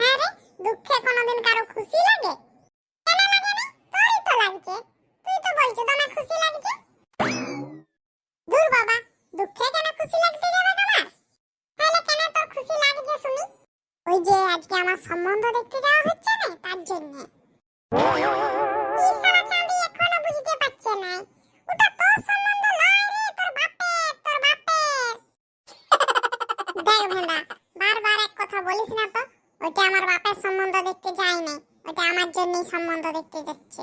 আরে, দুঃখে কোনোদিন কারও খুশি লাগে? কেন লাগে না? তোরই তো লাগছে। তুই তো বলছো, তোমার খুশি লাগছে? দূর বাবা, দুঃখে কেন খুশি লাগতে যাবে তোমার? তাহলে কেন তোর খুশি লাগছে শুনি? ওই যে আজকে আমার সম্বন্ধ দেখতে যাওয়া হচ্ছে না, তার জন্য। দেখ ভেন্দা কথা বলিস না তো? ওটা আমার বাপের সম্বন্ধ দেখতে যায় না ওটা আমার জন্যই সম্বন্ধ দেখতে যাচ্ছে।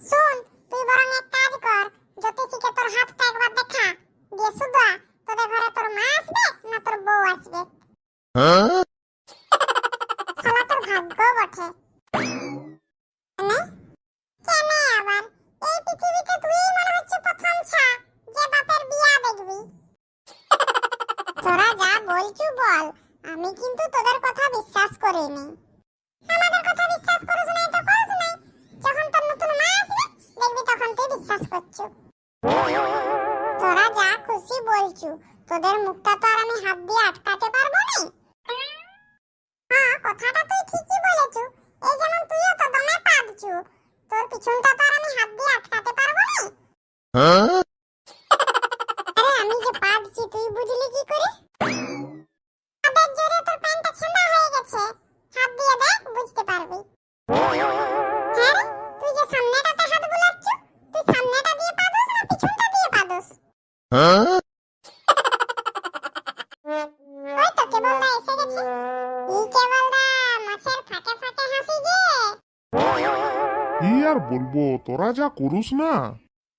শোন তুই বরং এক কাজ কর। জ্যোতিষীকে তোর হাতটা একবার দেখা। দিয়ে শুধু তোদের ঘরে তোর মা আসবে না তোর বউ আসবে? শালা তোর ভাগ্য বটে। কেনে? কেনে আবার? এই পৃথিবীতে তুই মনে হচ্ছে প্রথম ছা যে বাপের বিয়া দেখবি। তোরা যা বলছু বল। আমি কিন্তু তোদের কথা বিশ্বাস করিনি। আমাদের কথা বিশ্বাস করছ না তো করছ না যখন তোর নতুন মা আসবে, দেখবি তখন তুই বিশ্বাস করছ। তোরা যা খুশি বলছু, তোদের মুখটা তো আর আমি হাত দিয়ে আটকাতে পারব না। হ্যাঁ কথাটা তুই ঠিকই আর বলব তোরা যা করুস না।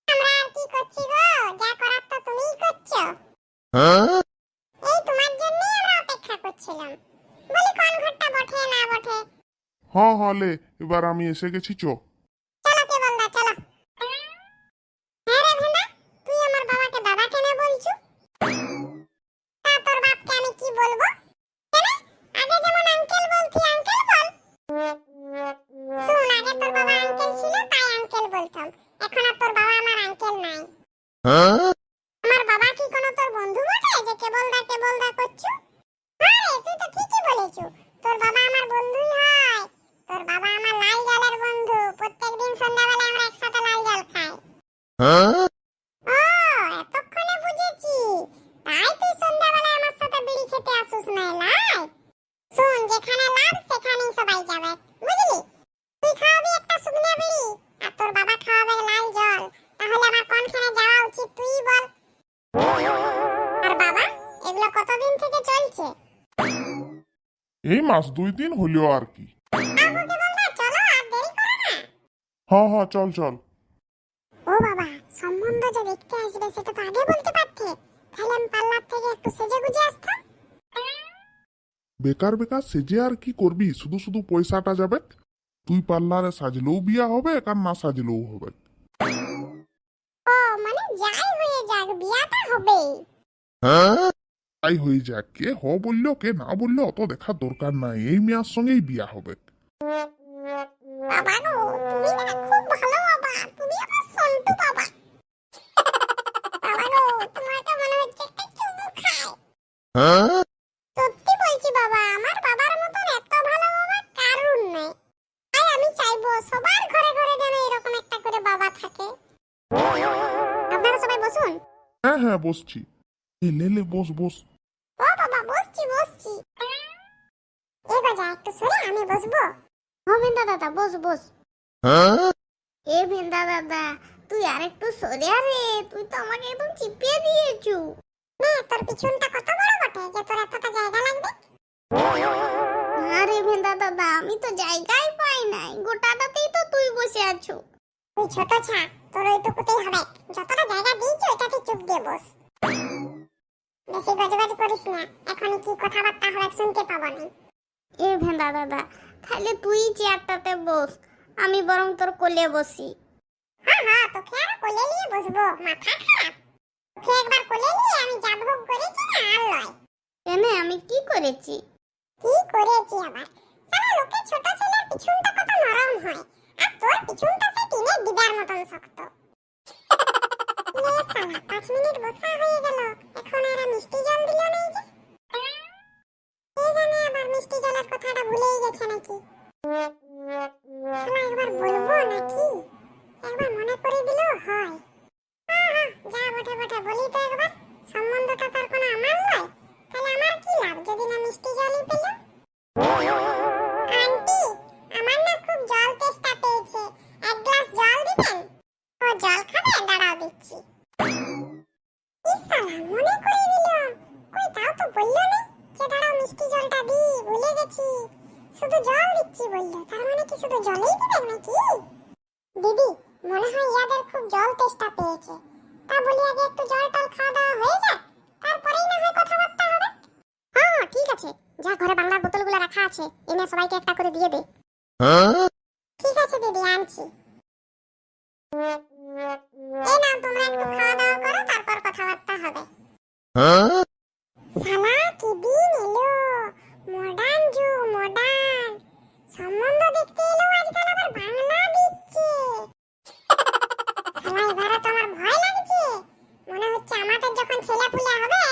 আমরা আর কি করছি গো? যা করার তো তুমিই করছ। এই তোমার জন্যই আমরা অপেক্ষা করছিলাম। বলি কোন ঘরটা বটে না বটে? হ হলে এবার আমি এসে গেছি চ। আমার বাবা কি কোনো তোর বন্ধু বটে যে কেবল দা কেবল দা করছু আরে তুই তো ঠিকই বলেছু তোর বাবা আমার বন্ধুই হয় তোর বাবা আমার লাল জালের বন্ধু প্রত্যেকদিন সন্ধ্যাবেলা আমরা একসাথে লাল জাল খাই ও এতক্ষণে বুঝেছি তাই তুই সন্ধ্যাবেলা আমার সাথে বিড়ি খেতে আসুস না লাই শোন যেখানে লাভ সেখানেই সবাই যাবে বুঝলি তুই খাওয়াবি একটা শুকনো বিড়ি আর তোর বাবা খাওয়াবে লাল জল তাহলে আমার কোনখানে যাওয়া উচিত তুই বল আর বাবা এগুলো কতদিন থেকে চলছে? এই মাস দুই দিন হলেও আর কি। কাকুকে বলনা চলো আর দেরি করো না। হ হ চল চল। ও বাবা সম্বন্ধ যে দেখতে আসবে সেটা তো আগে বলতে পারতে। তাহলে আমি পার্লার থেকে একটু সেজে গুজে আসতাম। বেকার বেকার সেজে আর কি করবি? শুধু শুধু পয়সাটা যাবে। তুই পার্লারে সাজলেও বিয়া হবে আর না সাজলেও হবে? হয়ে বিয়াটা হবে তাই হয়ে যাক কে হ বলল কে না বলল অত দেখার দরকার নাই এই মেয়ার সঙ্গেই বিয়া হবে। বাবা গো তুমি না খুব ভালো বাবা তুমি আমার সন্টু বাবা। বাবা গো তোমাকে মনে হচ্ছে একটা চুমু খায়। সত্যি বলছি বাবা আমার বাবার মতন এত ভালো বাবা কারুর নেই। তাই আমি চাইব সবার ঘরে ঘরে যেন এরকম একটা করে বাবা থাকে। আপনারা সবাই বসুন। হ্যাঁ হ্যাঁ বসছি লে লে বস বস ও বাবা বসছি বসছি এগো যা একটু সরে আমি বসবো ও বিন্দা দাদা বস বস এ বিন্দা দাদা তুই আর একটু সরে আরে তুই তো আমাকে একদম চিপিয়ে দিয়েছু না তোর পিছনটা কত বড় বটে যে তোর এতটা জায়গা লাগবে আরে বিন্দা দাদা আমি তো জায়গাই পাই নাই গোটাটাতেই তো তুই বসে আছো তুই ছোট ছা তোর ওইটুকুতেই হবে। যতটা জায়গা দিয়েছ এটাতে চুপ দিয়ে বস। বেশি গজগজ করিস না। এখন কি কথাবার্তা হবে শুনতে পাবো না এ ভেন্দা দাদা তাহলে তুই চেয়ারটাতে বস। আমি বরং তোর কোলে বসি। হ্যাঁ হ্যাঁ তোকে আর কোলে নিয়ে বসবো মাথা খারাপ। তোকে একবার কোলে নিয়ে আমি করেছি না আর লয়। এনে আমি কি করেছি? কি করেছি আবার? সারা লোকের ছোট ছেলের পিছনটা কত নরম হয়। আর তোর পিছনটা সে দিদার মতন শক্ত। পাঁচ মিনিট বসা হয়ে গেল। এখন আর মিষ্টি জল দিল না যে। কে জানে আবার মিষ্টি জল দিয়েছে নাকি? শালা একবার বলব নাকি? গেছি শুধু জল দিচ্ছি বলল। তার মানে কি শুধু জলেই দিবেন নাকি? দিদি, মনে হয় ইয়াদের খুব জল তেষ্টা পেয়েছে। তা বলি আগে একটু জল টল খাওয়া দাওয়া হয়ে যাক, তারপরেই না হয় কথাবার্তা হবে? হ্যাঁ হ্যাঁ ঠিক আছে। যা ঘরে বাংলার বোতলগুলো রাখা আছে, এনে সবাইকে একটা করে দিয়ে দে। ঠিক আছে দিদি, আনছি। এই নাও, তোমরা একটু খাওয়া দাওয়া করো, তারপর কথাবার্তা হবে। 不了了。